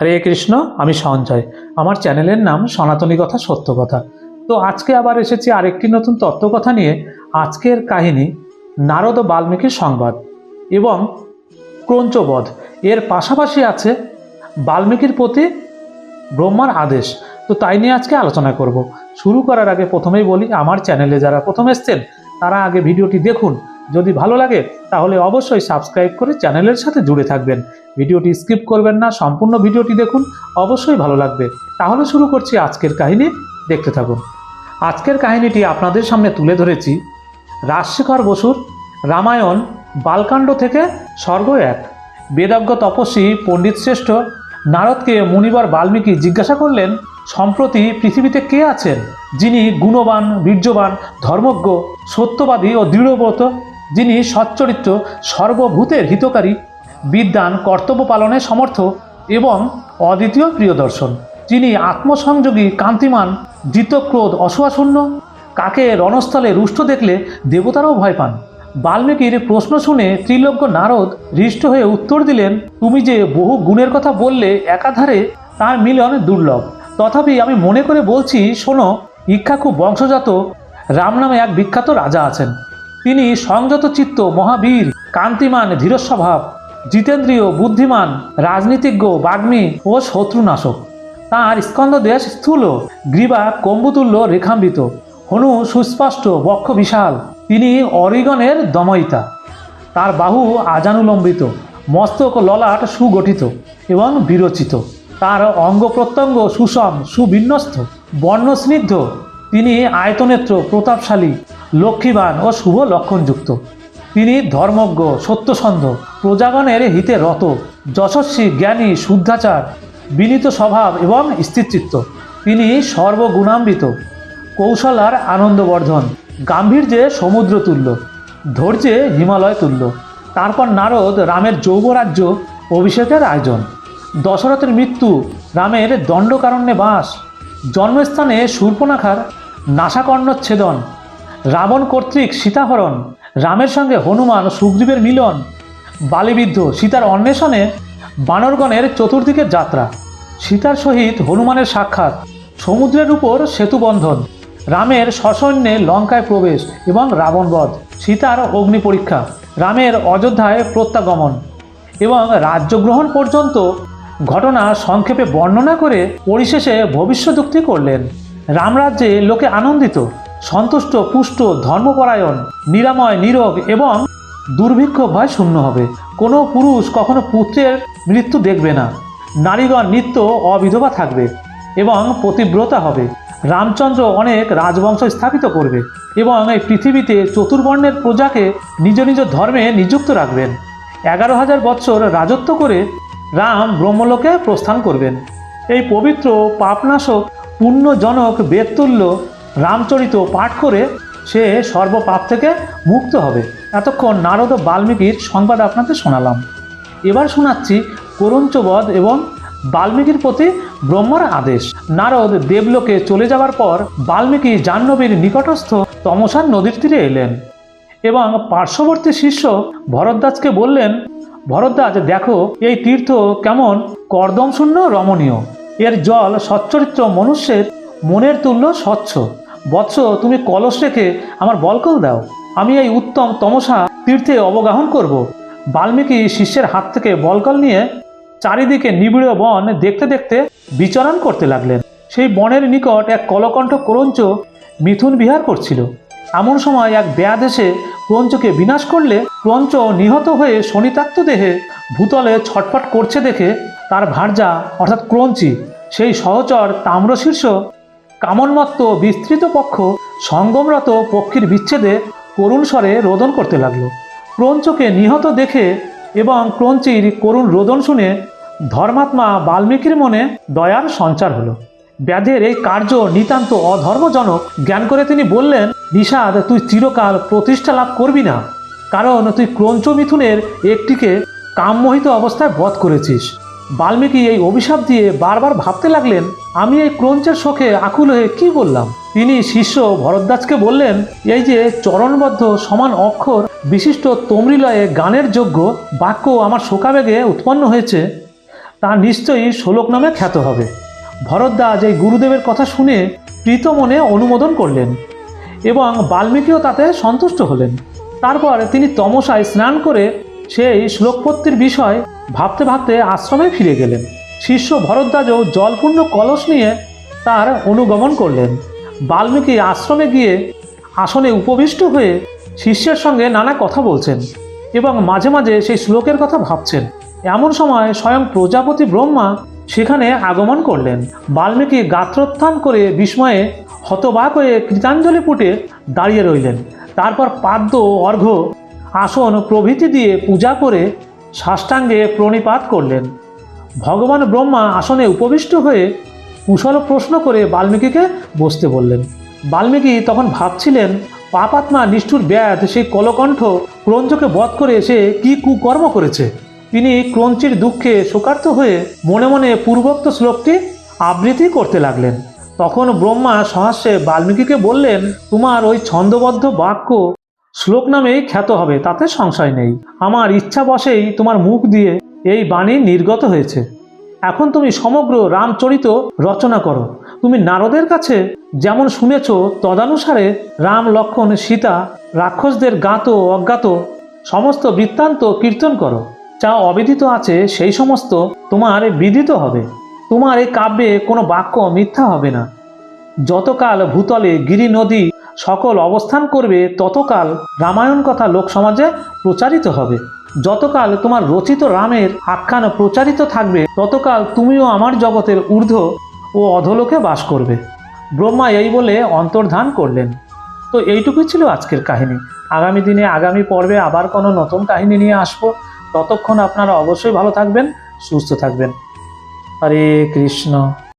হরে কৃষ্ণ, আমি সঞ্জয়। আমার চ্যানেলের নাম সনাতনী কথা, সত্য কথা। তো আজকে আবার এসেছি আরেকটি নতুন তত্ত্বকথা নিয়ে। আজকের কাহিনী নারদ ও বাল্মীকির সংবাদ এবং ক্রঞ্চবধ। এর পাশাপাশি আছে বাল্মীকির প্রতি ব্রহ্মার আদেশ। তো তাই নিয়ে আজকে আলোচনা করব। শুরু করার আগে প্রথমেই বলি, আমার চ্যানেলে যারা প্রথম এসছেন, তারা আগে ভিডিওটি দেখুন। যদি ভালো লাগে, তাহলে অবশ্যই সাবস্ক্রাইব করে চ্যানেলের সাথে জুড়ে থাকবেন। ভিডিওটি স্কিপ করবেন না, সম্পূর্ণ ভিডিওটি দেখুন, অবশ্যই ভালো লাগবে। তাহলে শুরু করছি আজকের কাহিনী, দেখতে থাকুন। আজকের কাহিনীটি আপনাদের সামনে তুলে ধরেছি, রাজশেখর বসুর রামায়ণ, বালকাণ্ড থেকে স্বর্গ এক। বেদজ্ঞ তপস্বী পণ্ডিত শ্রেষ্ঠ, নারদকে মুনিবার বাল্মীকি জিজ্ঞাসা করলেন, সম্প্রতি পৃথিবীতে কে আছেন, যিনি গুণবান, বীর্যবান, ধর্মজ্ঞ, সত্যবাদী ও দৃঢ়ব্রত? যিনি সচ্চরিত্র সর্বভূতের হিতকারী, বিদ্যান কর্তব্য পালনে সমর্থ এবং অদ্বিতীয় প্রিয়দর্শন। যিনি আত্মসংযোগী, কান্তিমান, জিতক্রোধ অসুয়াশূন্য কাকে রণস্থলে রুষ্ট দেখলে দেবতারাও ভয় পান। বাল্মীকির প্রশ্ন শুনে ত্রিলজ্ঞ নারদ হৃষ্ট হয়ে উত্তর দিলেন, তুমি যে বহু গুণের কথা বললে, একাধারে তার মিলন দুর্লভ। তথাপি আমি মনে করে বলছি, শোনো, ইক্ষাকু বংশজাত রাম নামে এক বিখ্যাত রাজা আছেন। তিনি সংযত চিত্ত, মহাবীর, কান্তিমান, ধীরস্বভাব, জিতেন্দ্রীয়, বুদ্ধিমান, রাজনীতিজ্ঞ, বাগ্মী ও শত্রুনাশক। তাঁর স্কন্দ দেশ স্থূল, গ্রীবা কম্বুতুল্য রেখাম্বিত, হনু সুস্পষ্ট, বক্ষ বিশাল। তিনি অরিগনের দময়িতা। তার বাহু আজানুলম্বিত, মস্তক ললাট সুগঠিত এবং বিরচিত। তার অঙ্গ প্রত্যঙ্গ সুষম, সুবিন্যস্ত, বর্ণস্নিগ্ধ। তিনি আয়তনেত্র, প্রতাপশালী লক্ষ্মীবান ও শুভ লক্ষণযুক্ত। তিনি ধর্মজ্ঞ, সত্যসন্ধ, প্রজাগণের হিতে রত, যশস্বী, জ্ঞানী, শুদ্ধাচার, বিনীত স্বভাব এবং স্থিরচিত্ত তিনি সর্বগুণান্বিত কৌশলার আনন্দবর্ধন, গাম্ভীর্যে সমুদ্র তুল্য ধৈর্যে হিমালয় তুল্য তারপর নারদ রামের যৌবরাজ্য অভিষেকের আয়োজন। দশরথের মৃত্যু, রামের দণ্ডকারণ্যে বাস। জন্মস্থানে শূর্পনাখার নাসাকর্ণচ্ছেদন রাবণ কর্তৃক সীতাহরণ, রামের সঙ্গে হনুমান সুগ্রীবের মিলন, বালিবিদ্ধ সীতার অন্বেষণে বানরগণের চতুর্দিকের যাত্রা। সীতার সহিত হনুমানের সাক্ষাৎ, সমুদ্রের উপর সেতুবন্ধন রামের সসৈন্যে লঙ্কায় প্রবেশ এবং রাবণবধ সীতার অগ্নি পরীক্ষা, রামের অযোধ্যায় প্রত্যাগমন এবং রাজ্যগ্রহণ পর্যন্ত ঘটনা সংক্ষেপে বর্ণনা করে পরিশেষে ভবিষ্যদুক্তি করলেন। রামরাজ্যে লোকে আনন্দিত। সন্তুষ্ট, পুষ্ট, ধর্মপরায়ণ, নিরাময় নীরব এবং দুর্ভিক্ষ ভয় শূন্য হবে। কোনো পুরুষ কখনো পুত্রের মৃত্যু দেখবে না। নারীগণ নিত্য অবিধবা থাকবে এবং পতিব্রতা হবে। রামচন্দ্র অনেক রাজবংশ স্থাপিত করবে এবং এই পৃথিবীতে চতুর্বর্ণের প্রজাকে নিজ নিজ ধর্মে নিযুক্ত রাখবেন। এগারো হাজার বৎসর রাজত্ব করে রাম ব্রহ্মলোকে প্রস্থান করবেন। এই পবিত্র পাপনাশক পুণ্যজনক বেদতুল্য রামচরিত পাঠ করে সে সর্বপাপ থেকে মুক্ত হবে। এতক্ষণ নারদ বাল্মীকির সংবাদ আপনাদের শোনালাম। এবার শোনাচ্ছি করঞ্চবধ এবং বাল্মীকির প্রতি ব্রহ্মার আদেশ। নারদ দেবলোকে চলে যাওয়ার পর বাল্মীকি জাহ্নবীর নিকটস্থ তমসার নদীর তীরে এলেন এবং পার্শ্ববর্তী শিষ্য ভরদ্বাজকে বললেন, ভরদ্বাজ, দেখো, এই তীর্থ কেমন কর্দমশূন্য রমণীয়। এর জল সচ্চরিত্র মনুষ্যের মনের তুল্য স্বচ্ছ। বৎস, তুমি কলস রেখে আমার বলকল দাও। আমি এই উত্তম তমসা তীর্থে অবগাহন করব। বাল্মীকি শিষ্যের হাত থেকে বলকল নিয়ে চারিদিকে নিবিড় বন দেখতে দেখতে বিচরণ করতে লাগলেন। সেই বনের নিকট এক কলকণ্ঠ ক্রঞ্চ মিথুন বিহার করছিল। এমন সময় এক ব্যাধ এসে ক্রঞ্চকে বিনাশ করলে ক্রঞ্চ নিহত হয়ে শনিতাক্ত দেহে ভূতলে ছটফট করছে দেখে তার ভার্যা, অর্থাৎ ক্রঞ্চি, সেই সহচর তাম্রশীর্ষ কামনমত্ত বিস্তৃত পক্ষ সঙ্গমরত পক্ষীর বিচ্ছেদে করুণ স্বরে রোদন করতে লাগল। ক্রঞ্চকে নিহত দেখে এবং ক্রঞ্চির করুণ রোদন শুনে ধর্মাত্মা বাল্মীকির মনে দয়ার সঞ্চার হলো। ব্যাধের এই কার্য নিতান্ত অধর্মজনক। জ্ঞান করে তিনি বললেন নিষাদ তুই চিরকাল প্রতিষ্ঠা লাভ করবি না। কারণ তুই ক্রঞ্চ মিথুনের একটিকে কামমোহিত অবস্থায় বধ করেছিস। বাল্মীকি এই অভিশাপ দিয়ে বারবার ভাবতে লাগলেন আমি এই ক্রঞ্চের শোকে আকুল হয়ে কি বললাম? তিনি শিষ্য ভরদ্বাজকে বললেন, এই যে চরণবদ্ধ সমান অক্ষর বিশিষ্ট তমরিলয়ে গানের যোগ্য বাক্য আমার শোকাবেগে উৎপন্ন হয়েছে, তা নিশ্চয়ই শ্লোক নামে খ্যাত হবে। ভরদ্বাজ এই গুরুদেবের কথা শুনে প্রীত মনে অনুমোদন করলেন এবং বাল্মীকিও তাতে সন্তুষ্ট হলেন। তারপর তিনি তমসায় স্নান করে সেই শ্লোকপত্তির বিষয় ভাবতে ভাবতে আশ্রমে ফিরে গেলেন। শিষ্য ভরদ্বাজও জলপূর্ণ কলস নিয়ে তার অনুগমন করলেন। বাল্মীকি আশ্রমে গিয়ে আসনে উপবিষ্ট হয়ে শিষ্যের সঙ্গে নানা কথা বলছেন এবং মাঝে মাঝে সেই শ্লোকের কথা ভাবছেন। এমন সময় স্বয়ং প্রজাপতি ব্রহ্মা সেখানে আগমন করলেন। বাল্মীকি গাত্রোত্থান করে বিস্ময়ে হতবাক হয়ে কৃতাঞ্জলি পুটে দাঁড়িয়ে রইলেন। তারপর পাদ্য, অর্ঘ্য, আসন প্রভৃতি দিয়ে পূজা করে সাষ্টাঙ্গে প্রণিপাত করলেন। ভগবান ব্রহ্মা আসনে উপবিষ্ট হয়ে কুশল প্রশ্ন করে বাল্মীকিকে বসতে বললেন। বাল্মীকি তখন ভাবছিলেন, পাপাত্মা নিষ্ঠুর ব্যাধ সেই কলকণ্ঠ ক্রঞ্চকে বধ করে সে কি কুকর্ম করেছে? তিনি ক্রঞ্চির দুঃখে শোকার্ত হয়ে মনে মনে পূর্বোক্ত শ্লোকটি আবৃত্তি করতে লাগলেন। তখন ব্রহ্মা সহাস্যে বাল্মীকিকে বললেন, তোমার ওই ছন্দবদ্ধ বাক্য শ্লোক নামেই খ্যাত হবে, তাতে সংশয় নেই। আমার ইচ্ছা বশেই তোমার মুখ দিয়ে এই বাণী নির্গত হয়েছে। এখন তুমি সমগ্র রামচরিত রচনা করো। তুমি নারদের কাছে যেমন শুনেছ, তদানুসারে রাম, লক্ষণ, সীতা, রাক্ষসদের জ্ঞাত অজ্ঞাত সমস্ত বৃত্তান্ত কীর্তন করো। যা অবিদিত আছে, সেই সমস্ত তোমার বিদিত হবে। তোমার এই কাব্যে কোনো বাক্য মিথ্যা হবে না। যতকাল ভূতলে, গিরি নদী সকল অবস্থান করবে, ততকাল রামায়ণ কথা লোকসমাজে প্রচারিত হবে। যতকাল তোমার রচিত রামের আখ্যান প্রচারিত থাকবে, ততকাল তুমিও আমার জগতের ঊর্ধ্ব ও অধলোকে বাস করবে। ব্রহ্মা এই বলে অন্তর্ধান করলেন। তো এইটুকুই ছিল আজকের কাহিনী। আগামী দিনে, আগামী পর্বে আবার কোনো নতুন কাহিনী নিয়ে আসব। ততক্ষণ আপনারা অবশ্যই ভালো থাকবেন, সুস্থ থাকবেন। হরে কৃষ্ণ।